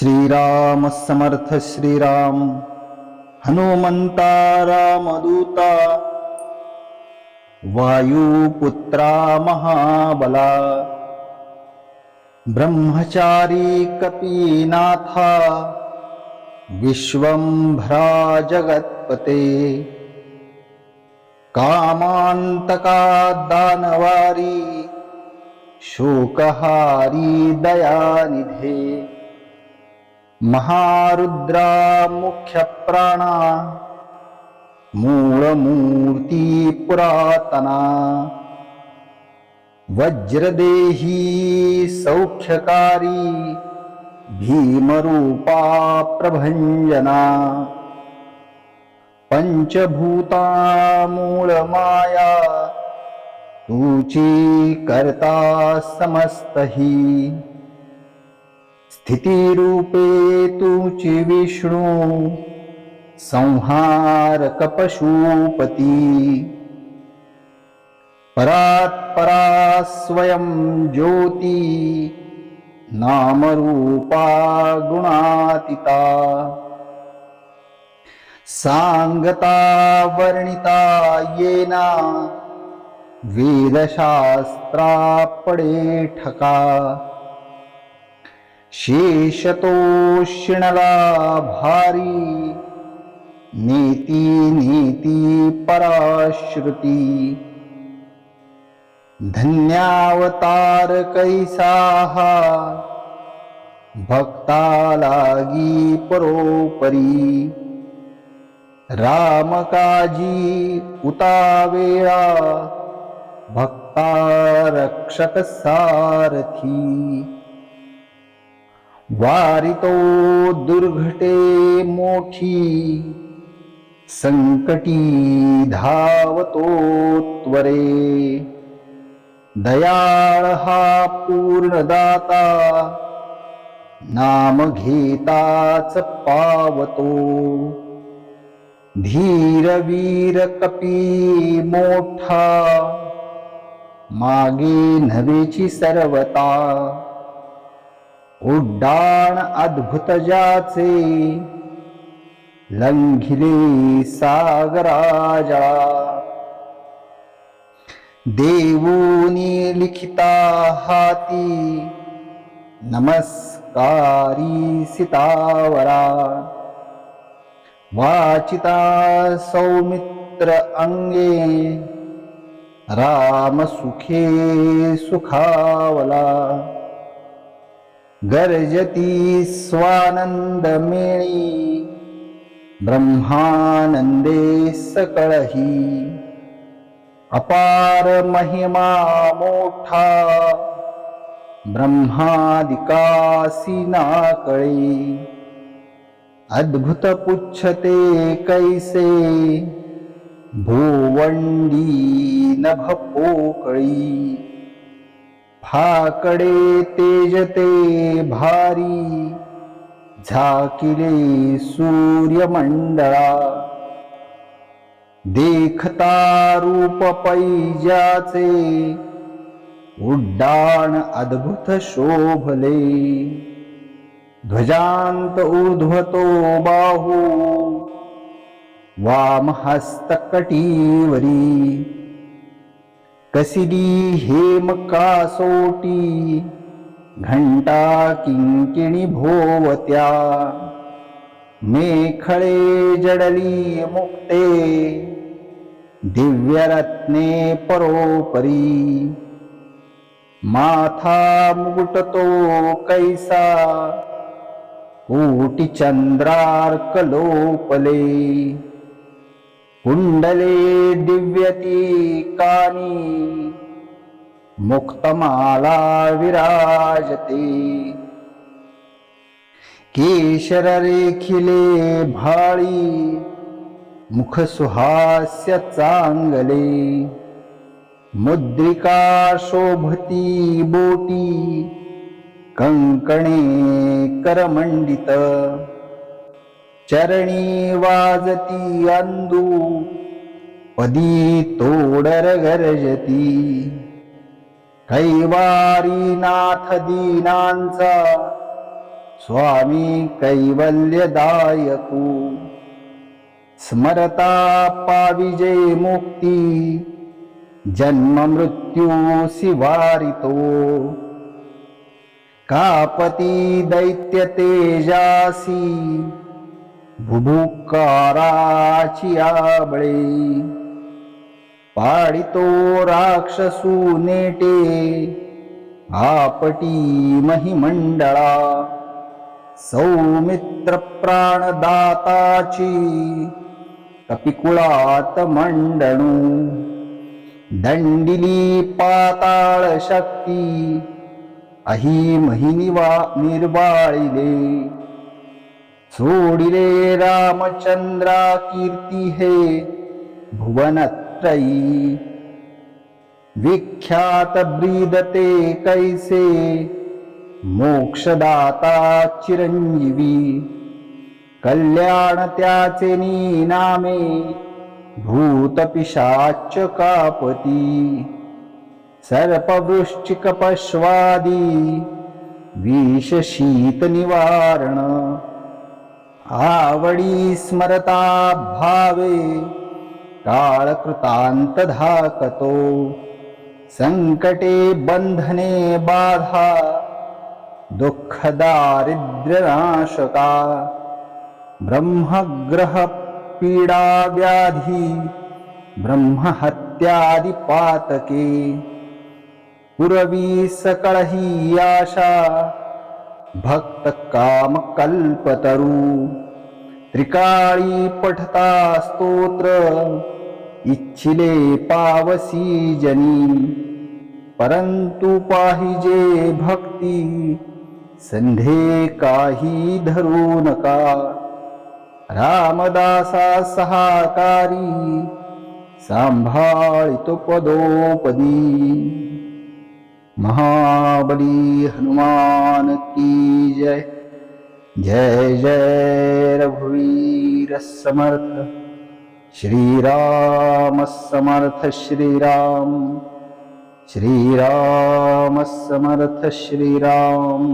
श्रीराम समर्थ श्रीराम हनुमंता रामदूता वायुपुत्रा महाबला ब्रह्मचारी कपीनाथा विश्वंभरा जगत्पते कामांतका दानवारी शोकहारी दयानिधे महारुद्रा मुख्यप्राणा मूलमूर्ति पुरातना वज्रदेही सौख्यकारी भीमरूपा प्रभञ्जना पञ्चभूता मूलमाया ऊचीकर्ता समस्तै स्थितिरूपे तु चि विष्णु संहारकपशुपती। परात्परा स्वयं ज्योति नामरूपा गुणातिता। साङ्गता वर्णिता येन वेदशास्त्रापणेठका शेषतोशृणाभारी नेति नेति पराश्रुति। धन्यावतारकै साहा। भक्तालागी परोपरि। रामकाजी उतावेळा भक्ता रक्षकसारथि वारितो दुर्घटे मोठी संकटी धावतो त्वरे. दयाळ हा पूर्णदाता नाम घेताच पावतो. धीरवीर कपी मोठा मागे नवेची सर्वता. उड्डाण अद्भुत ज्याचे. लंघिले सागराजा देवोनी लिखिता हाती. नमस्कारी सितावरा. वाचिता सौमित्र अंगे. राम सुखे सुखावला. गर्जती स्वानंद मेळी ब्रह्मानंदे सकळही अपार महिमा मोठा ब्रह्मादिकासी नाकळे। अद्भुत पुच्छते कैसे भोवंडी नभ पोकळी फाकडे तेजते भारी झाकिले सूर्यमंडळा. देखता रूप पैजाचे उड्डाण अद्भुत शोभले. ध्वजांत ऊर्ध्वतो बाहू वाम कसिरी कसिदी हेम कासोटी घंटा किंकिणी भोवत्या। मेखळे जडली मुक्ते। दिव्यरत्ने परोपरी। माथा मुकुटतो कैसा? कोटी कुण्डले कुंडले दिव्यती कानी मुक्तमाला विराजते. केशर रेखिले भाळी मुख सुहास्य चांगले. मुद्रिका शोभती बोटी कंकणे करमंडित. चरणी वाजती अंदू पदी तोडर गरजती. कैवारी नाथ दीनांचा स्वामी कैवल्यदायकू. स्मरता पाविजे मुक्ती जन्म मृत्यू शिवारितो. कापती दैत्य तेजासी भुभुकाराची आबळे पाडितो राक्षसू नेटे आपटी महिमंडळा. सौमित्र प्राणदाताची कपिकुळात मंडणू. दंडिली पाताळ शक्ती अही महिनिवा निर्वाळिले सोडिले रामचंद्रा कीर्ती हे भुवनत्रयी विख्यात ब्रीदते कैसे मोक्षदाता चिरंजीवी कल्याण त्याचे नीनामे भूतपिशाच कापती सर्पवृश्चिकपश्वादी विषशीतनिवारण निवारण आवडी स्मरता भावे कालकृतान्तधाकतो। सङ्कटे बन्धने बाधा दुःखदारिद्र्यनाशका। ब्रह्मग्रहपीडाव्याधि ब्रह्महत्यादिपातके। पुरवी सकलही आशा भक्त काम कल्पतरू त्रिकाळी पठता स्तोत्र इच्छिले पावसी जनी। परंतु पाहिजे भक्ती काही धरू नका। रामदासा सहाकारी सांभाळितो पदोपदी महाबली हनुमान की जय। जय जय रघुवीर समर्थ। श्रीराम समर्थ श्री राम समर्थ श्रीराम।